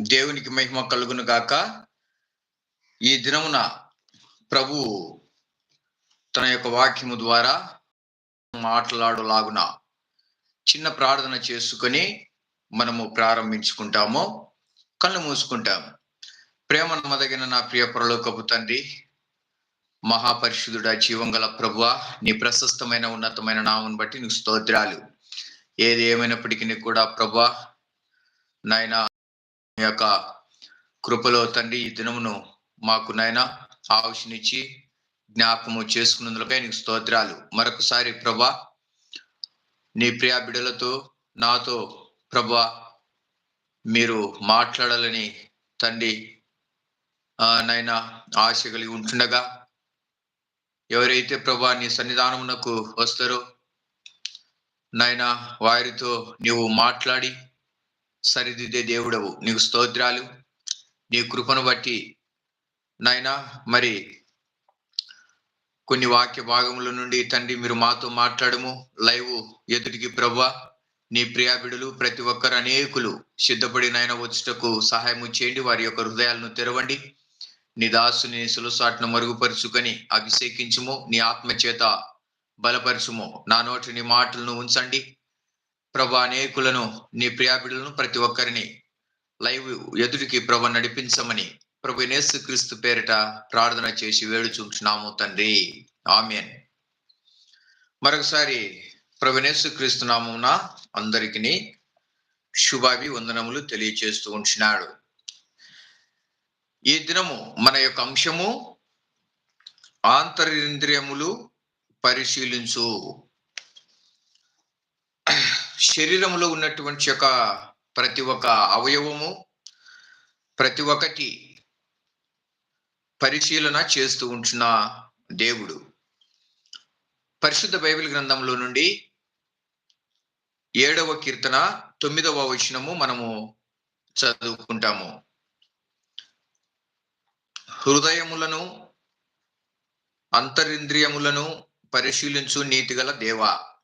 దేవునికి మహిమ కలుగును గాక. ఈ దినమున ప్రభు తన యొక్క వాక్యము ద్వారా మాట్లాడులాగున చిన్న ప్రార్థన చేసుకొని మనము ప్రారంభించుకుంటాము కళ్ళు మూసుకుంటాము. ప్రేమ నమ్మదగిన నా ప్రియ పరలోకపు తండ్రి మహాపరిశుద్ధుడ జీవం గల ప్రభువ నీ ప్రశస్తమైన ఉన్నతమైన నామను బట్టి నీకు స్తోత్రాలు. ఏది ఏమైనప్పటికీ కూడా ప్రభా నాయన మీ యొక్క కృపలో తండ్రి ఈ దినమును మాకు నాయన ఆవిషనిచ్చి జ్ఞాపకము చేసుకున్నందులపై నీకు స్తోత్రాలు. మరొకసారి ప్రభా నీ ప్రియా బిడలతో నాతో ప్రభా మీరు మాట్లాడాలని తండ్రి నైనా నాయన ఆశ కలిగి ఉంటుండగా ఎవరైతే ప్రభా నీ సన్నిధానమునకు వస్తారో నాయన వారితో నీవు మాట్లాడి సరిదిద్దే దేవుడవు. నీకు స్తోత్రాలు నీ కృపను బట్టి నాయనా మరి కొన్ని వాక్య భాగముల నుండి తండ్రి మీరు మాతో మాట్లాడము. లైవ్ ఎదుటికి ప్రభా నీ ప్రియాబిడులు ప్రతి ఒక్కరు అనేకులు సిద్ధపడి నాయన వచ్చుటకు సహాయము చేయండి. వారి యొక్క హృదయాలను తెరవండి. నీ దాసుని సులసాట్ను మరుగుపరుచుకొని అభిషేకించుము. నీ ఆత్మ చేత బలపరచుము. నా నోటి నీ మాటలను ఉంచండి. ప్రభా అనేకులను నీ ప్రియాబిడులను ప్రతి ఒక్కరిని లైవ్ ఎదుటికి ప్రభ నడిపించమని ప్రభు నేసు క్రీస్తు పేరిట ప్రార్థన చేసి వేడుచుంటున్నాము తండ్రి. ఆమెన్. మరొకసారి ప్రభునేసు క్రీస్తు నామమున అందరికీ శుభాభి వందనములు తెలియచేస్తూ ఉంటున్నాడు ఈ దినము మన యొక్క అంశము ఆంతరింద్రియములు పరిశీలించు. శరీరంలో ఉన్నటువంటి యొక్క ప్రతి ఒక్క అవయవము ప్రతి ఒక్కటి పరిశీలన చేస్తూ ఉంటున్న దేవుడు. పరిశుద్ధ బైబిల్ గ్రంథంలో నుండి ఏడవ కీర్తన తొమ్మిదవ వచనము మనము చదువుకుంటాము. హృదయములను అంతరింద్రియములను పరిశీలించు నీతిగల దేవా.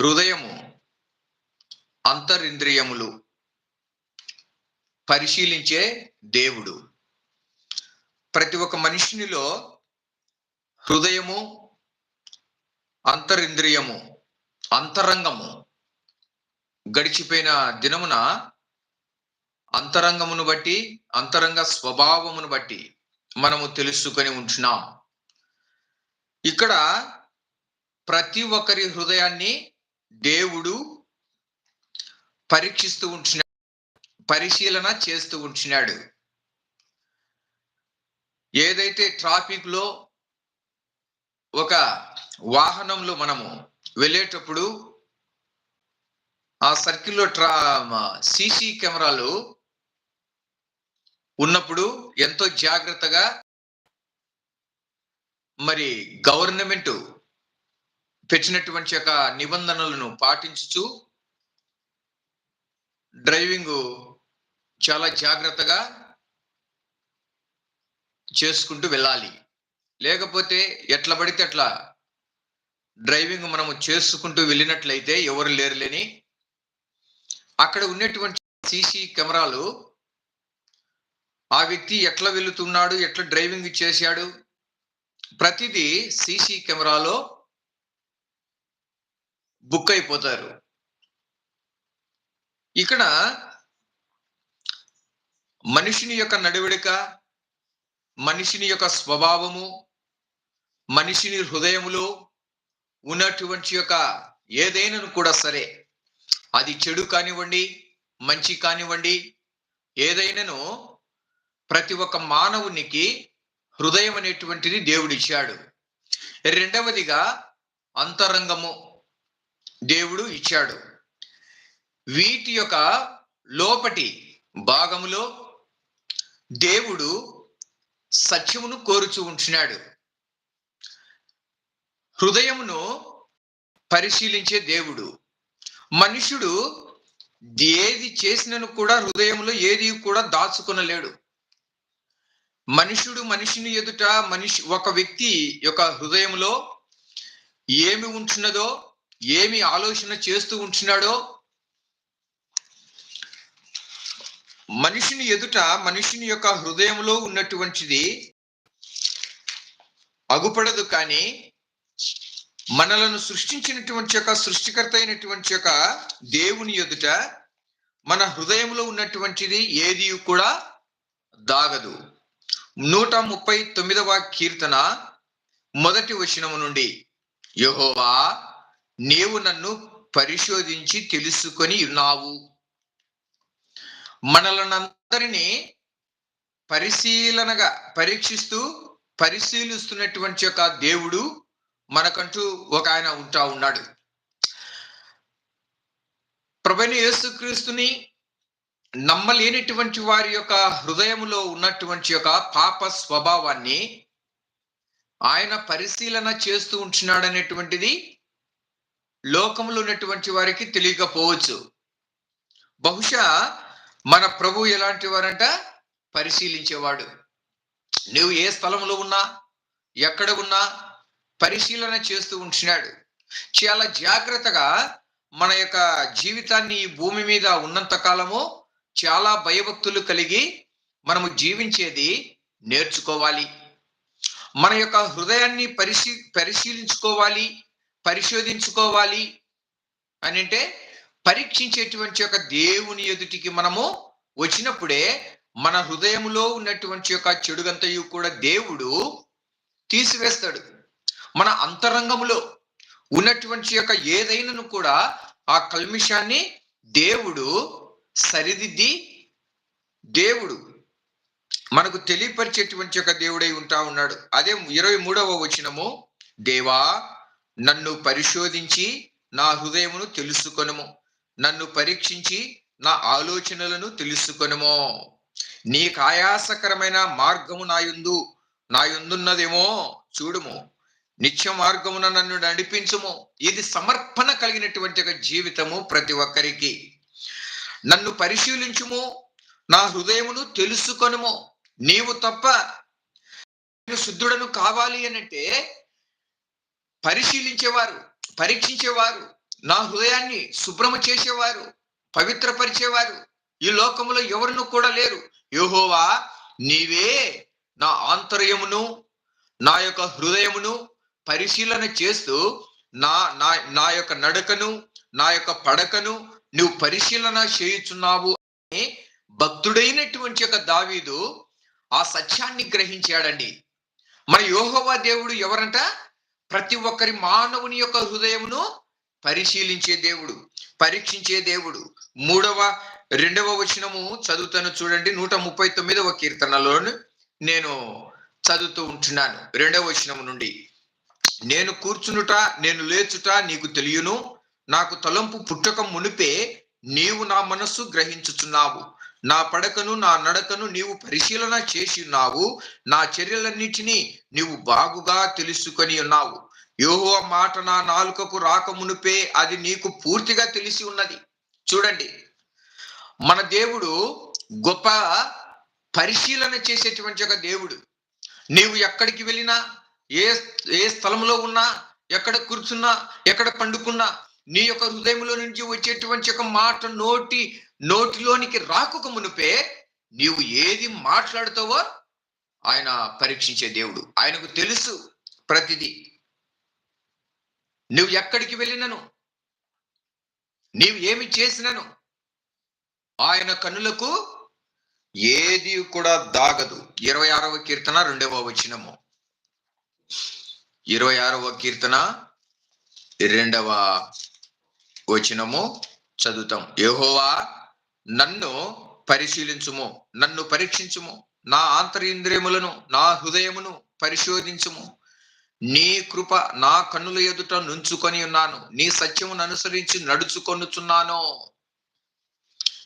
హృదయము అంతరింద్రియములు పరిశీలించే దేవుడు. ప్రతి ఒక్క మనిషినిలో హృదయము అంతరింద్రియము అంతరంగము గడిచిపోయిన దినమున అంతరంగమును బట్టి అంతరంగ స్వభావమును బట్టి మనము తెలుసుకొని ఉంటున్నాం. ఇక్కడ ప్రతి ఒక్కరి హృదయాన్ని దేవుడు పరీక్షిస్తూ ఉంటున్నాడు పరిశీలన చేస్తూ ఉంటున్నాడు. ఏదైతే ట్రాఫిక్లో ఒక వాహనంలో మనము వెళ్ళేటప్పుడు ఆ సర్కిల్లో ట్రా సీసీ కెమెరాలు ఉన్నప్పుడు ఎంతో జాగ్రత్తగా మరి గవర్నమెంట్ పెట్టినటువంటి యొక్క నిబంధనలను పాటించుచు డ్రైవింగ్ చాలా జాగ్రత్తగా చేసుకుంటూ వెళ్ళాలి. లేకపోతే ఎట్లా పడితే అట్లా డ్రైవింగ్ మనము చేసుకుంటూ వెళ్ళినట్లయితే ఎవరు లేరులేని అక్కడ ఉన్నటువంటి సీసీ కెమెరాలు ఆ వ్యక్తి ఎట్లా వెళుతున్నాడు ఎట్లా డ్రైవింగ్ చేశాడు ప్రతిదీ సీసీ కెమెరాలో బుక్ అయిపోతారు. ఇక్కడ మనిషిని యొక్క నడివిడిక మనిషిని యొక్క స్వభావము మనిషిని హృదయములో ఉన్నటువంటి యొక్క ఏదైనా కూడా సరే అది చెడు కానివ్వండి మంచి కానివ్వండి ఏదైనాను ప్రతి ఒక్క మానవునికి హృదయం అనేటువంటిది దేవుడిచ్చాడు. రెండవదిగా అంతరంగము. దేవుడు ఇచ్చాడు. వీటి యొక్క లోపటి భాగములో దేవుడు సత్యమును కోరుచు ఉంటున్నాడు హృదయమును పరిశీలించే దేవుడు. మనుషుడు ఏది చేసినను కూడా హృదయంలో ఏది కూడా దాచుకొనలేడు. మనుషుడు మనిషిని ఎదుట మనిషి ఒక వ్యక్తి యొక్క హృదయంలో ఏమి ఉంటున్నదో ఏమి ఆలోచన చేస్తూ ఉంటున్నాడో? మనిషిని ఎదుట మనిషిని యొక్క హృదయంలో ఉన్నటువంటిది అగుపడదు కానీ మనలను సృష్టించినటువంటి యొక్క సృష్టికర్త అయినటువంటి యొక్క దేవుని ఎదుట మన హృదయంలో ఉన్నటువంటిది ఏది కూడా దాగదు. నూట ముప్పై తొమ్మిదవ కీర్తన మొదటి వచనము నుండి. యహోవా నీవు నన్ను పరిశోధించి తెలుసుకొని ఉన్నావు. మనలనందరినీ పరిశీలనగా పరీక్షిస్తూ పరిశీలిస్తున్నటువంటి యొక్క దేవుడు మనకంటూ ఒక ఆయన ఉంటా ఉన్నాడు. ప్రభుని యేసుక్రీస్తుని నమ్మలేనిటువంటి వారి యొక్క హృదయంలో ఉన్నటువంటి యొక్క పాప స్వభావాన్ని ఆయన పరిశీలన చేస్తూ ఉంటున్నాడు అనేటువంటిది లోకంలో ఉన్నటువంటి వారికి తెలియకపోవచ్చు. బహుశా మన ప్రభు ఎలాంటి వారంట? పరిశీలించేవాడు. నువ్వు ఏ స్థలంలో ఉన్నా ఎక్కడ ఉన్నా పరిశీలన చేస్తూ ఉంటున్నాడు చాలా జాగ్రత్తగా మన యొక్క జీవితాన్ని ఈ భూమి మీద ఉన్నంత కాలము చాలా భయభక్తులు కలిగి మనము జీవించేది నేర్చుకోవాలి. మన యొక్క హృదయాన్ని పరిశీ పరిశీలించుకోవాలి. పరిశోధించుకోవాలి అని అంటే పరీక్షించేటువంటి యొక్క దేవుని ఎదుటికి మనము వచ్చినప్పుడే మన హృదయంలో ఉన్నటువంటి యొక్క చెడుగంతయు కూడా దేవుడు తీసివేస్తాడు. మన అంతరంగములో ఉన్నటువంటి యొక్క ఏదైనాను కూడా ఆ కల్మిషాన్ని దేవుడు సరిదిద్ది దేవుడు మనకు తెలియపరిచేటువంటి యొక్క దేవుడై ఉంటా ఉన్నాడు. అదే ఇరవై మూడవ వచనము. దేవా నన్ను పరిశోధించి నా హృదయమును తెలుసుకొనుము. నన్ను పరీక్షించి నా ఆలోచనలను తెలుసుకొనుము. నీకు ఆయాసకరమైన మార్గము నా యందు నా చూడుము. నిత్య మార్గమున నన్ను నడిపించుము. ఇది సమర్పణ కలిగినటువంటి ఒక జీవితము ప్రతి ఒక్కరికి. నన్ను పరిశీలించుము. నా హృదయమును తెలుసుకొనుము. నీవు తప్ప నేను శుద్ధుడను కావాలి అనంటే పరిశీలించేవారు పరీక్షించేవారు నా హృదయాన్ని శుభ్రము చేసేవారు పవిత్రపరిచేవారు. ఈ లోకములో ఎవరిను కూడా లేరు. యోహోవా నీవే నా ఆంతర్యమును నా యొక్క హృదయమును పరిశీలన చేస్తూ నా నా నా యొక్క నడకను నా యొక్క పడకను నువ్వు పరిశీలన చేయుచున్నావు అని భక్తుడైనటువంటి యొక్క దావీదు ఆ సత్యాన్ని గ్రహించాడండి. మన యోహోవా దేవుడు ఎవరంట? ప్రతి ఒక్కరి మానవుని యొక్క హృదయమును పరిశీలించే దేవుడు పరీక్షించే దేవుడు. మూడవ రెండవ వచనము చదువుతాను చూడండి. నూట ముప్పై తొమ్మిదవ కీర్తనలో నేను చదువుతూ ఉంటున్నాను. రెండవ వచనము నుండి. నేను కూర్చునుట నేను లేచుట నీకు తెలియను. నాకు తలంపు పుట్టక మునిపే నీవు నా మనస్సు గ్రహించుచున్నావు. నా పడకను నా నడకను నీవు పరిశీలన చేసి ఉన్నావు. నా చర్యలన్నిటినీ నీవు బాగుగా తెలుసుకొని ఉన్నావు. యోహో మాట నా నాలుకకు రాకమునుపే అది నీకు పూర్తిగా తెలిసి ఉన్నది. చూడండి. మన దేవుడు గొప్ప పరిశీలన చేసేటువంటి ఒక దేవుడు. నీవు ఎక్కడికి వెళ్ళినా ఏ ఏ స్థలంలో ఉన్నా ఎక్కడ కూర్చున్నా ఎక్కడ పండుకున్నా నీ యొక్క హృదయంలో నుంచి వచ్చేటువంటి ఒక మాట నోటి నోటిలోనికి రాకుక మునిపే నీవు ఏది మాట్లాడుతావో ఆయన పరీక్షించే దేవుడు. ఆయనకు తెలుసు ప్రతిదీ. నువ్వు ఎక్కడికి వెళ్ళినను? నీవు ఏమి చేసినను? ఆయన కన్నులకు ఏది కూడా దాగదు. ఇరవై ఆరవ కీర్తన రెండవ వచనము. ఇరవై ఆరవ కీర్తన రెండవ వచనము చదువుతాం. యహోవా నన్ను పరిశీలించుము నన్ను పరీక్షించుము నా ఆంతరింద్రియములను నా హృదయమును పరిశోధించుము. నీ కృప నా కన్నుల ఎదుట నుంచుకొని ఉన్నాను. నీ సత్యమును అనుసరించి నడుచుకొనుచున్నాను.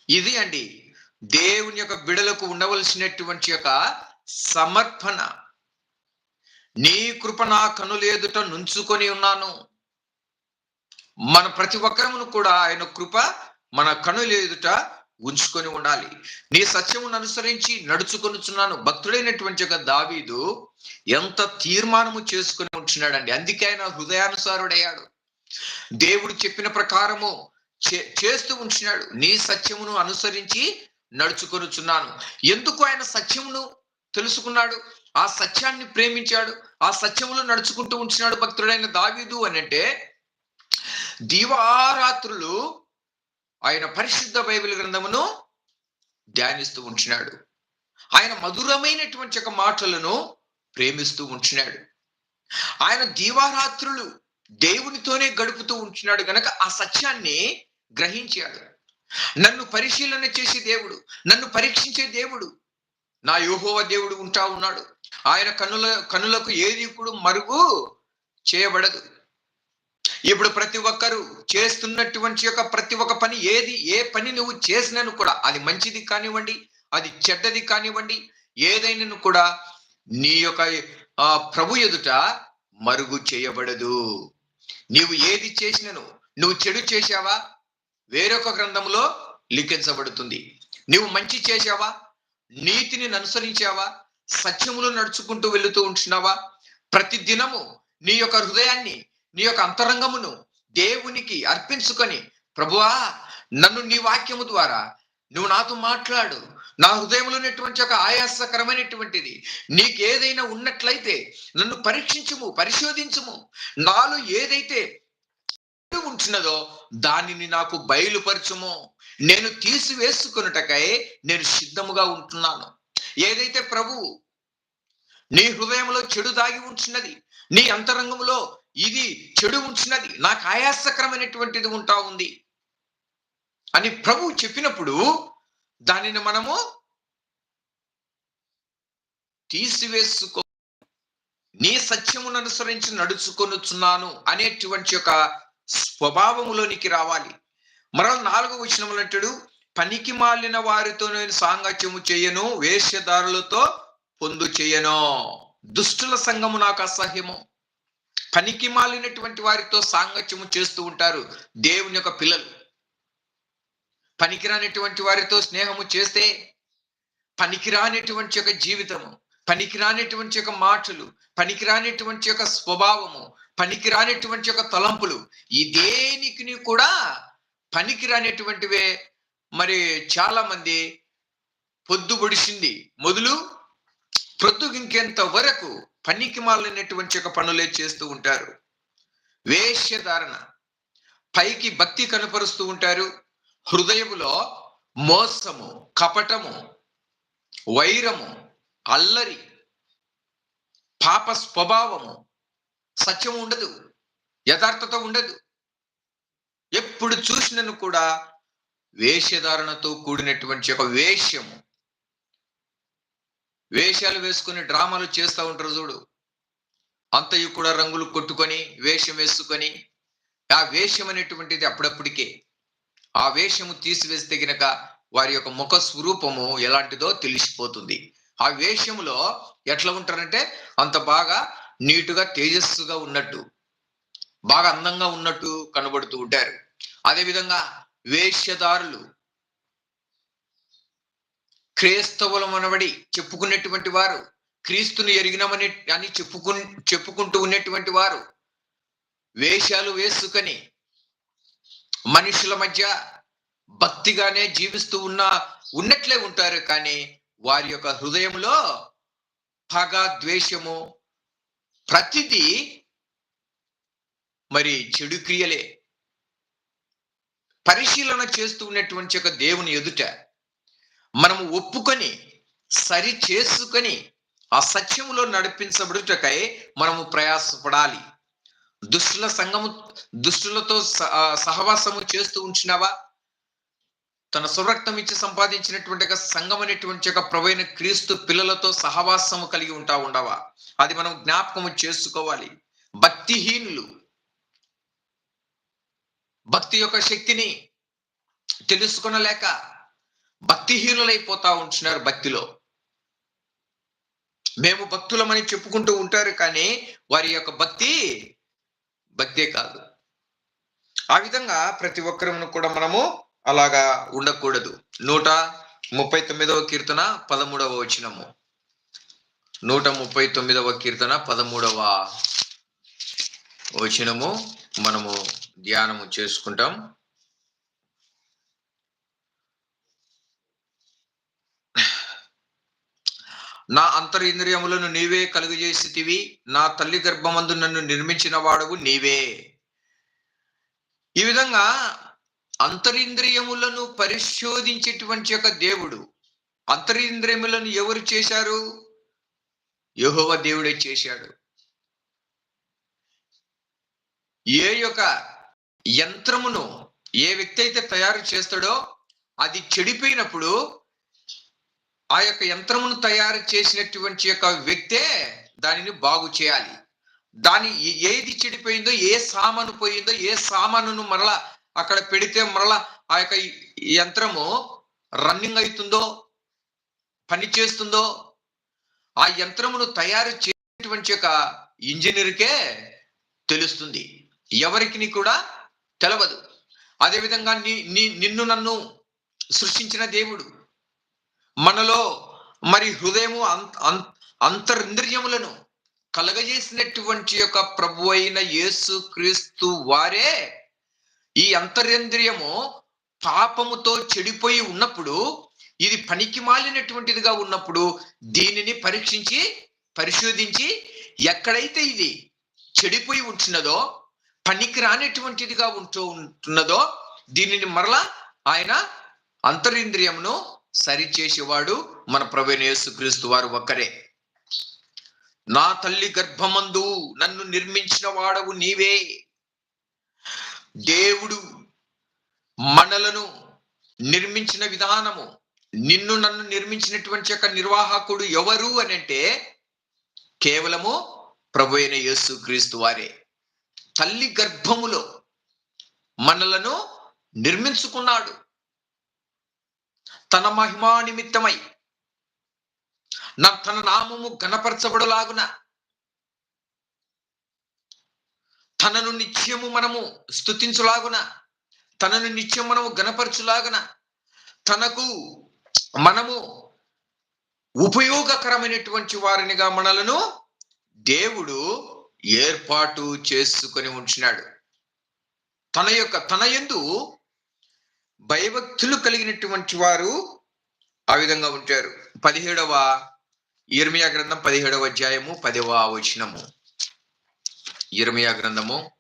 ఇది అండి దేవుని యొక్క బిడలకు ఉండవలసినటువంటి యొక్క సమర్పణ. నీ కృప నా కనుల ఎదుట నుంచుకొని ఉన్నాను. మన ప్రతి ఒక్కరమును కూడా ఆయన కృప మన కనుల ఎదుట ఉంచుకొని ఉండాలి. నీ సత్యమును అనుసరించి నడుచుకొనుచున్నాను. భక్తుడైనటువంటి ఒక దావీదు ఎంత తీర్మానము చేసుకుని ఉంటున్నాడండి. అందుకే ఆయన హృదయానుసారుడయ్యాడు. దేవుడు చెప్పిన ప్రకారము చే- చేస్తూ ఉంటున్నాడు. నీ సత్యమును అనుసరించి నడుచుకొనుచున్నాను. ఎందుకు ఆయన సత్యమును తెలుసుకున్నాడు? ఆ సత్యాన్ని ప్రేమించాడు. ఆ సత్యములో నడుచుకుంటూ ఉంటున్నాడు భక్తుడైన దావీదు అని అంటే దీవారాత్రులు ఆయన పరిశుద్ధ బైబిల్ గ్రంథమును ధ్యానిస్తూ ఉంటున్నాడు ఆయన మధురమైనటువంటి ఒక మాటలను ప్రేమిస్తూ ఉంటున్నాడు ఆయన దీవారాత్రులు దేవునితోనే గడుపుతూ ఉంటున్నాడు గనక ఆ సత్యాన్ని గ్రహించాడు. నన్ను పరిశీలన చేసే దేవుడు నన్ను పరీక్షించే దేవుడు నా యోహోవ దేవుడు ఉంటా ఉన్నాడు. ఆయన కన్నుల కనులకు ఏది ఇప్పుడు మరుగు చేయబడదు. ఇప్పుడు ప్రతి ఒక్కరు చేస్తున్నటువంటి యొక్క ప్రతి ఒక్క పని ఏది ఏ పని నువ్వు చేసినను కూడా అది మంచిది కానివ్వండి అది చెడ్డది కానివ్వండి ఏదైనాను కూడా నీ యొక్క ఆ, ప్రభు ఎదుట మరుగు చేయబడదు. నీవు ఏది చేసినను నువ్వు చెడు చేశావా? వేరొక గ్రంథంలో లిఖించబడుతుంది. నువ్వు మంచి చేశావా? నీతిని అనుసరించావా? సత్యములు నడుచుకుంటూ వెళుతూ ఉంటున్నావా? ప్రతి దినము నీ యొక్క హృదయాన్ని నీ యొక్క అంతరంగమును దేవునికి అర్పించుకొని ప్రభువా నన్ను నీ వాక్యము ద్వారా నువ్వు నాతో మాట్లాడు. నా హృదయంలో ఉన్నటువంటి ఒక ఆయాసకరమైనటువంటిది. నీకు ఏదైనా ఉన్నట్లయితే నన్ను పరీక్షించుము పరిశోధించుము. నాలో ఏదైతే ఉంటున్నదో దానిని నాకు బయలుపరచుము. నేను తీసివేసుకున్నటకై నేను సిద్ధముగా ఉంటున్నాను. ఏదైతే ప్రభువు నీ హృదయంలో చెడు దాగి ఉంటున్నది నీ అంతరంగంలో ఇది చెడు ఉంచినది. నాకు ఆయాసకరమైనటువంటిది ఉంటా ఉంది. అని ప్రభు చెప్పినప్పుడు దానిని మనము తీసివేసుకో నీ సత్యమును అనుసరించి నడుచుకొనుచున్నాను అనేటువంటి ఒక స్వభావములోనికి రావాలి. మరో నాలుగో వచనములు అంటాడు పనికి మాలిన వారితో నేను సాంగత్యము చేయను వేష్యదారులతో పొందు చేయను. దుష్టుల సంఘము నాకు అసహ్యము. పనికి మాలినటువంటి వారితో సాంగత్యము చేస్తూ ఉంటారు దేవుని యొక్క పిల్లలు. పనికిరానిటువంటి వారితో స్నేహము చేస్తే పనికిరానిటువంటి యొక్క జీవితము పనికిరానిటువంటి యొక్క మాటలు పనికిరానిటువంటి యొక్క స్వభావము పనికిరానటువంటి యొక్క తలంపులు ఈ దేనికి కూడా పనికిరానటువంటివే. మరి చాలా మంది పొద్దు పొడిసింది మొదలు ప్రొద్దుగింకేంత వరకు పనికి మాలినటువంటి యొక్క పనులే చేస్తూ ఉంటారు. వేష్యధారణ. పైకి భక్తి కనపరుస్తూ ఉంటారు. హృదయములో మోసము కపటము వైరము అల్లరి పాప స్వభావము సత్యం ఉండదు యథార్థత ఉండదు. ఎప్పుడు చూసినను కూడా వేషధారణతో కూడినటువంటి ఒక వేష్యము. వేషాలు వేసుకుని డ్రామాలు చేస్తూ ఉంటారు చూడు. అంతయు కూడా రంగులు కొట్టుకొని వేషం వేసుకొని ఆ వేషం అనేటువంటిది అప్పుడప్పటికే ఆ వేషము తీసివేస్తే గనక వారి యొక్క ముఖ స్వరూపము ఎలాంటిదో తెలిసిపోతుంది. ఆ వేషములో ఎట్లా ఉంటారంటే అంత బాగా నీటుగా తేజస్సుగా ఉన్నట్టు బాగా అందంగా ఉన్నట్టు కనబడుతూ ఉంటారు. అదేవిధంగా వేష్యదారులు క్రైస్తవుల మనబడి చెప్పుకునేటువంటి వారు క్రీస్తుని ఎరిగినమని అని చెప్పుకు చెప్పుకుంటూ ఉన్నటువంటి వారు వేషాలు వేసుకొని మనుషుల మధ్య భక్తిగానే జీవిస్తూ ఉన్న ఉన్నట్లే ఉంటారు కానీ వారి యొక్క హృదయంలో పగ ద్వేషము ప్రతిదీ మరి చెడు క్రియలే. పరిశీలన చేస్తూ ఉన్నటువంటి ఒక దేవుని ఎదుట మనము ఒప్పుకొని సరి చేసుకొని ఆ సత్యములో నడిపించబడుటకై మనము ప్రయాసపడాలి. దుష్టుల సంఘము దుష్టులతో స- సహవాసము చేస్తూ ఉంచినావా? తన సురక్తం ఇచ్చి సంపాదించినటువంటి ఒక సంఘం అనేటువంటి యొక్క ప్రవైన క్రీస్తు పిల్లలతో సహవాసము కలిగి ఉంటా ఉండవా? అది మనం జ్ఞాపకము చేసుకోవాలి. భక్తిహీనులు. భక్తి యొక్క శక్తిని తెలుసుకొనలేక భక్తిహీనులైపోతా ఉంటున్నారు భక్తిలో. మేము భక్తులమని చెప్పుకుంటూ ఉంటారు కానీ వారి యొక్క భక్తి భక్తే కాదు. ఆ విధంగా ప్రతి ఒక్కరిని కూడా మనము అలాగా ఉండకూడదు. నూట ముప్పై తొమ్మిదవ కీర్తన పదమూడవ వచనము. నూట ముప్పై తొమ్మిదవ కీర్తన పదమూడవ వచనము మనము ధ్యానము చేసుకుంటాం. నా అంతరింద్రియములను నీవే కలుగజేసితివి నా తల్లి గర్భమందు నన్ను నిర్మించిన వాడవు నీవే. ఈ విధంగా అంతరింద్రియములను పరిశోధించేటువంటి యొక్క దేవుడు అంతరింద్రియములను ఎవరు చేశారు? యహోవ దేవుడే చేశాడు. ఏ యొక్క యంత్రమును ఏ వ్యక్తి అయితే తయారు చేస్తాడో అది చెడిపోయినప్పుడు ఆ యొక్క యంత్రమును తయారు చేసినటువంటి యొక్క వ్యక్తే దానిని బాగు చేయాలి. దాని ఏది చెడిపోయిందో ఏ సామాను పోయిందో ఏ సామానును మరలా అక్కడ పెడితే మరలా ఆ యొక్క యంత్రము రన్నింగ్ అవుతుందో పని చేస్తుందో ఆ యంత్రమును తయారు చేసేటువంటి యొక్క ఇంజనీర్కే తెలుస్తుంది. ఎవరికి కూడా తెలవదు. అదేవిధంగా నీ నిన్ను నన్ను సృష్టించిన దేవుడు మనలో మరి హృదయము అంత అంత- అంతరింద్రియములను కలగజేసినటువంటి యొక్క ప్రభు అయిన యేసు క్రీస్తు వారే ఈ అంతరింద్రియము పాపముతో చెడిపోయి ఉన్నప్పుడు ఇది పనికి మాలినటువంటిదిగా ఉన్నప్పుడు దీనిని పరీక్షించి పరిశోధించి ఎక్కడైతే ఇది చెడిపోయి ఉంటున్నదో పనికి రానటువంటిదిగా ఉంటూ ఉంటున్నదో దీనిని మరలా ఆయన అంతరింద్రియమును సరిచేసేవాడు మన ప్రవీణ యేసుక్రీస్తు వారు ఒక్కరే. నా తల్లి గర్భమందు నన్ను నిర్మించిన వాడవు నీవే. దేవుడు మనలను నిర్మించిన విధానము నిన్ను నన్ను నిర్మించినటువంటి యొక్క నిర్వాహకుడు ఎవరు అని అంటే కేవలము ప్రభు అయిన యేసు క్రీస్తు వారే. తల్లి గర్భములో మనలను నిర్మించుకున్నాడు. తన మహిమా నిమిత్తమై. నా తన నామము గణపరచబడలాగున తనను నిత్యము మనము స్థుతించులాగున తనను నిత్యం మనము గణపరచులాగున తనకు మనము ఉపయోగకరమైనటువంటి వారినిగా మనలను దేవుడు ఏర్పాటు చేసుకొని ఉంచినాడు. తన యొక్క తన యందు భయభక్తులు కలిగినటువంటి వారు ఆ విధంగా ఉంటారు. పదిహేడవ ఇర్మియా గ్రంథం పదిహేడవ అధ్యాయము పదవ వచనము. ఇర్మియా గ్రంథము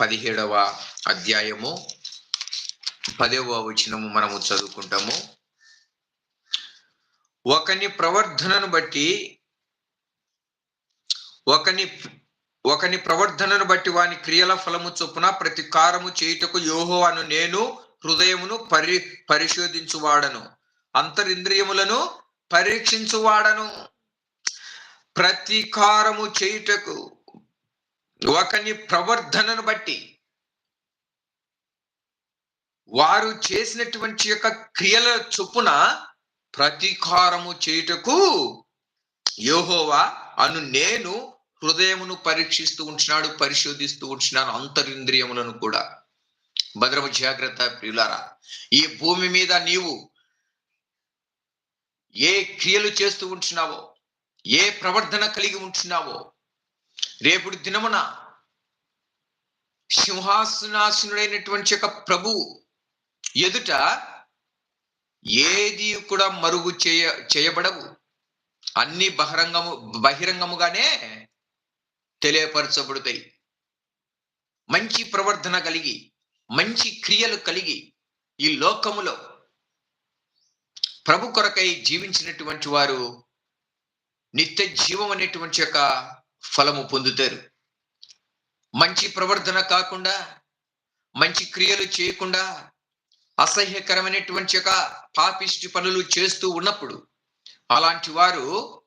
పదిహేడవ అధ్యాయము పదవ వచనము మనము చదువుకుంటాము. ఒకని ప్రవర్ధనను బట్టి ఒకని ఒకని ప్రవర్ధనను బట్టి వాని క్రియల ఫలము చొప్పున ప్రతీకారము చేయుటకు యోహోవాను నేను హృదయమును పరి పరిశోధించువాడను. అంతరింద్రియములను పరీక్షించువాడను. ప్రతీకారము చేయుటకు ఒకని ప్రవర్ధనను బట్టి వారు చేసినటువంటి యొక్క క్రియల చొప్పున ప్రతీకారము చేయుటకు యోహోవా అను నేను హృదయమును పరీక్షిస్తూ ఉంటున్నాడు పరిశోధిస్తూ ఉంటున్నాను అంతరింద్రియములను కూడా. భద్రము జాగ్రత్త ప్రియులారా. ఈ భూమి మీద నీవు ఏ క్రియలు చేస్తూ ఉంటున్నావో ఏ ప్రవర్ధన కలిగి ఉంటున్నావో రేపుటి దినమున సింహాసనాసనుడైనటువంటి యొక్క ప్రభు ఎదుట ఏది కూడా మరుగు చేయ చేయబడవు. అన్ని బహిరంగము బహిరంగముగానే తెలియపరచబడతాయి. మంచి ప్రవర్ధన కలిగి మంచి క్రియలు కలిగి ఈ లోకములో ప్రభు కొరకై జీవించినటువంటి వారు నిత్య జీవం అనేటువంటి యొక్క ఫలము పొందుతారు. మంచి ప్రవర్ధన కాకుండా మంచి క్రియలు చేయకుండా అసహ్యకరమైనటువంటి యొక్క పాపిష్టి పనులు చేస్తూ ఉన్నప్పుడు అలాంటి వారు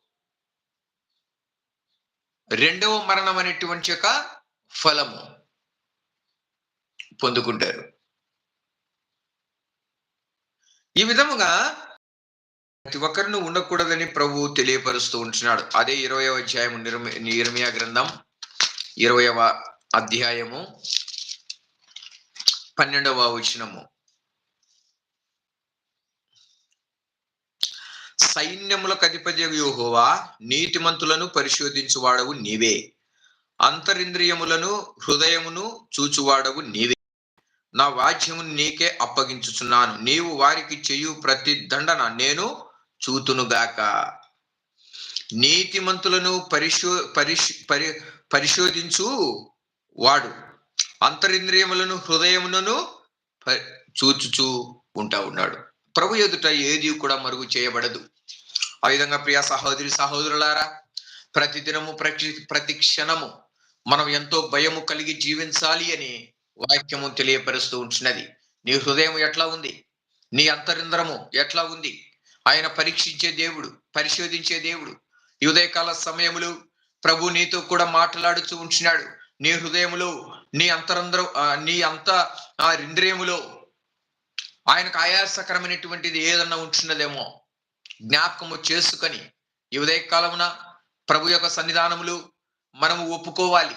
రెండవ మరణం అనేటువంటి యొక్క ఫలము పొందుకుంటారు. ఈ విధముగా ప్రతి ఒక్కరిని ఉండకూడదని ప్రభు తెలియపరుస్తూ ఉంటున్నాడు. అదే ఇరవై అధ్యాయం నిర్మియా గ్రంథం ఇరవయవ అధ్యాయము పన్నెండవ వచనము. సైన్యములకు అధిపతి యోహోవా నీతిమంతులను పరిశోధించువాడవు నీవే. అంతరింద్రియములను హృదయమును చూచువాడవు నీవే. నా వాక్యము నీకే అప్పగించుచున్నాను. నీవు వారికి చేయు ప్రతి దండన నేను చూతునుగాక నీతిమంతులను పరిశో పరిశ్ పరి పరిశోధించు వాడు. అంతరింద్రియములను హృదయములను ప- చూచుచూ ఉంటా ఉన్నాడు. ప్రభు ఎదుట ఏది కూడా మరుగు చేయబడదు. ఆ విధంగా ప్రియ సహోదరి సహోదరులారా ప్రతిదినము ప్రతి ప్రతి క్షణము మనం ఎంతో భయము కలిగి జీవించాలి అని వాక్యము తెలియపరుస్తూ ఉంచినది. నీ హృదయం ఎట్లా ఉంది? నీ అంతరింద్రము ఎట్లా ఉంది? ఆయన పరీక్షించే దేవుడు పరిశోధించే దేవుడు ఉదయకాల సమయములు ప్రభు నీతో కూడా మాట్లాడుతూ ఉంచినాడు. నీ హృదయములో నీ అంతరంద్ర నీ అంత ఇంద్రియములో ఆయనకు ఆయాసకరమైనటువంటిది ఏదన్నా ఉంటున్నదేమో జ్ఞాపకము చేసుకొని ఈ ఉదయకాలమున ప్రభు యొక్క సన్నిధానములు మనము ఒప్పుకోవాలి.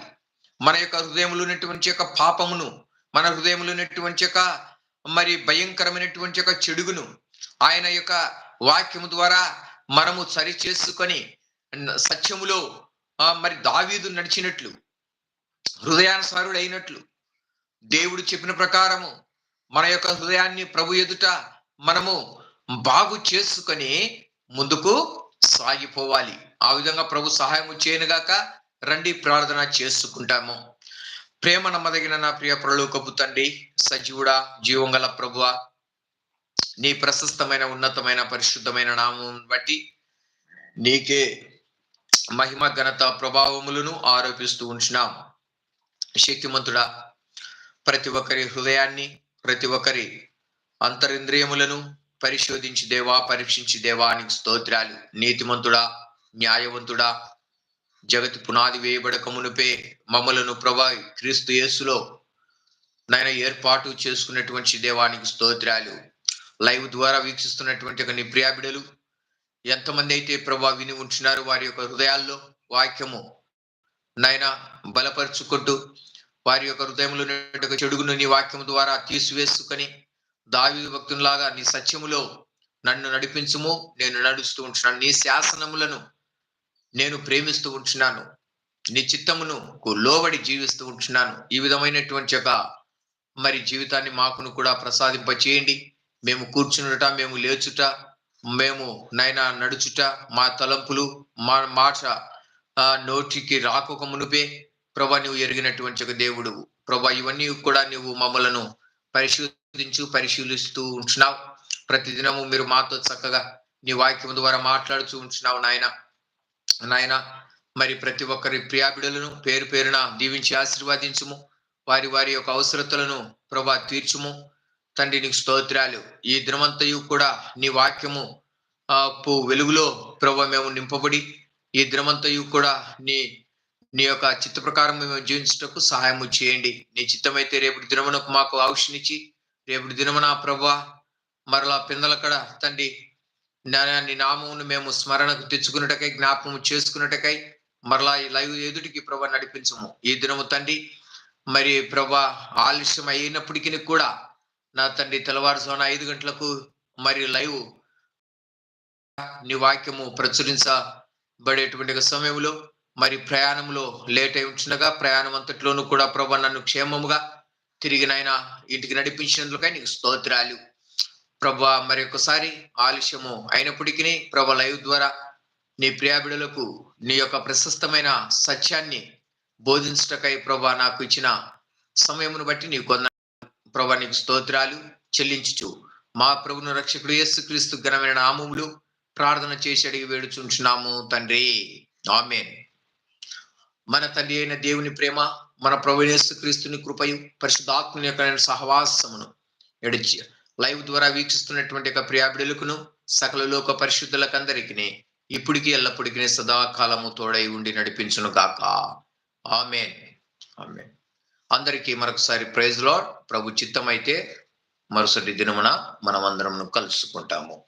మన యొక్క హృదయంలో ఉన్నటువంటి యొక్క పాపమును మన హృదయంలో ఉన్నటువంటి యొక్క మరి భయంకరమైనటువంటి యొక్క చెడుగును ఆయన యొక్క వాక్యము ద్వారా మనము సరి చేసుకొని సత్యములో మరి దావీదు నడిచినట్లు హృదయానుసారుడు అయినట్లు దేవుడు చెప్పిన ప్రకారము మన యొక్క హృదయాన్ని ప్రభు ఎదుట మనము బాగు చేసుకొని ముందుకు సాగిపోవాలి. ఆ విధంగా ప్రభు సహాయం చేయనుగాక రండి ప్రార్థన చేసుకుంటాము. ప్రేమ నమ్మదగిన నా ప్రియ ప్రలోకపు తండ్రి సజీవుడా జీవం గల ప్రభువ నీ ప్రశస్తమైన ఉన్నతమైన పరిశుద్ధమైన నామం బట్టి నీకే మహిమ ఘనత ప్రభావములను ఆరోపిస్తూ ఉంటున్నాం శక్తిమంతుడా ప్రతి ఒక్కరి హృదయాన్ని ప్రతి ఒక్కరి అంతరింద్రియములను పరిశోధించి దేవా పరీక్షించి దేవానికి స్తోత్రాలు. నీతిమంతుడా న్యాయవంతుడా జగతి పునాది వేయబడక మునిపే మమ్మలను ప్రభా క్రీస్తు యేసులో నాయన ఏర్పాటు చేసుకున్నటువంటి దేవానికి స్తోత్రాలు. లైవ్ ద్వారా వీక్షిస్తున్నటువంటి ఒక ప్రియాబిడలు ఎంతమంది అయితే ప్రభా విని ఉంటున్నారు వారి యొక్క హృదయాల్లో వాక్యము నాయన బలపరుచుకుంటూ వారి యొక్క హృదయంలో చెడుగును నీ వాక్యము ద్వారా తీసివేసుకొని దావి భక్తునిలాగా నీ సత్యములో నన్ను నడిపించుము నేను నడుస్తూ ఉంటున్నాను. నీ శాసనములను నేను ప్రేమిస్తూ ఉంటున్నాను. నీ చిత్తమును లోబడి జీవిస్తూ ఉంటున్నాను. ఈ విధమైనటువంటి యొక్క మరి జీవితాన్ని మాకును కూడా ప్రసాదింప చేయండి మేము కూర్చునుట మేము లేచుట మేము నైనా నడుచుట మా తలంపులు మా మాట నోటికి రాకొక మునుపే ప్రభా నువ్వు ఎరిగినటువంటి ఒక దేవుడు. ప్రభా ఇవన్నీ కూడా నువ్వు మమ్మలను పరిశోధించు పరిశీలిస్తూ ఉంటున్నావు. ప్రతిదినము మీరు మాతో చక్కగా నీ వాక్యం ద్వారా మాట్లాడుతూ ఉంటున్నావు నాయన. నాయన మరి ప్రతి ఒక్కరి ప్రియాబిడలను పేరు పేరున దీవించి ఆశీర్వాదించుము. వారి వారి యొక్క అవసరతలను ప్రభా తీర్చుము. తండ్రి నీకు స్తోత్రాలు. ఈ దినమంతయు కూడా నీ వాక్యము వెలుగులో ప్రభా మేము నింపబడి ఈ దినమంతయు కూడా నీ నీ యొక్క చిత్త ప్రకారం మేము జీవించుటకు సహాయము చేయండి. నీ చిత్తమైతే రేపటి దినమునకు మాకు ఆవుషనిచ్చి రేపటి దినమున ప్రభా మరలా పిందలకడ తండ్రి నీ నామమును మేము స్మరణకు తెచ్చుకున్నటకై జ్ఞాపము చేసుకున్నటకై మరలా ఈ లైవ్ ఎదుటికి ప్రభ నడిపించము. ఈ దినము తండ్రి మరి ప్రభ ఆలస్యం అయినప్పటికీ కూడా నా తండ్రి తెల్లవారుజామున ఐదు గంటలకు మరి లైవ్ నీ వాక్యము ప్రచురించబడేటువంటి సమయంలో మరి ప్రయాణంలో లేట్ అయి ఉంటుండగా ప్రయాణం అంతట్లోనూ కూడా ప్రభ నన్ను క్షేమముగా తిరిగి నాయన ఇంటికి నడిపించినందుకై నీకు స్తోత్రాలు. ప్రభా మరి ఒకసారి ఆలస్యము అయినప్పటికీ ప్రభ లైవ్ ద్వారా నీ ప్రియాబిడలకు నీ యొక్క ప్రశస్తమైన సత్యాన్ని బోధించటకై ప్రభా నాకు ఇచ్చిన సమయమును బట్టి నీకు కొంద ప్రభా నీకు స్తోత్రాలు చెల్లించుచు. మా ప్రభును రక్షకుడు యేసుక్రీస్తు ఘనమైన నామములు ప్రార్థన చేసి అడిగి వేడుచుంటున్నాము తండ్రి. ఆమెన్. మన తండ్రి అయిన దేవుని ప్రేమ మన ప్రభు యేసుక్రీస్తుని కృపయు పరిశుద్ధాత్మని యొక్క సహవాసమును ఎడిచి లైవ్ ద్వారా వీక్షిస్తున్నటువంటి యొక్క ప్రియాబిడులకును సకల లోక పరిశుద్ధులకందరికి ఇప్పటికీ ఎల్లప్పటికీ సదాకాలము తోడై ఉండి నడిపించును గాక. ఆమె ఆమె అందరికీ మరొకసారి ప్రైజ్ లాడ్ ప్రభు చిత్తమైతే మరుసటి దినమున మనమందరం కలుసుకుంటాము.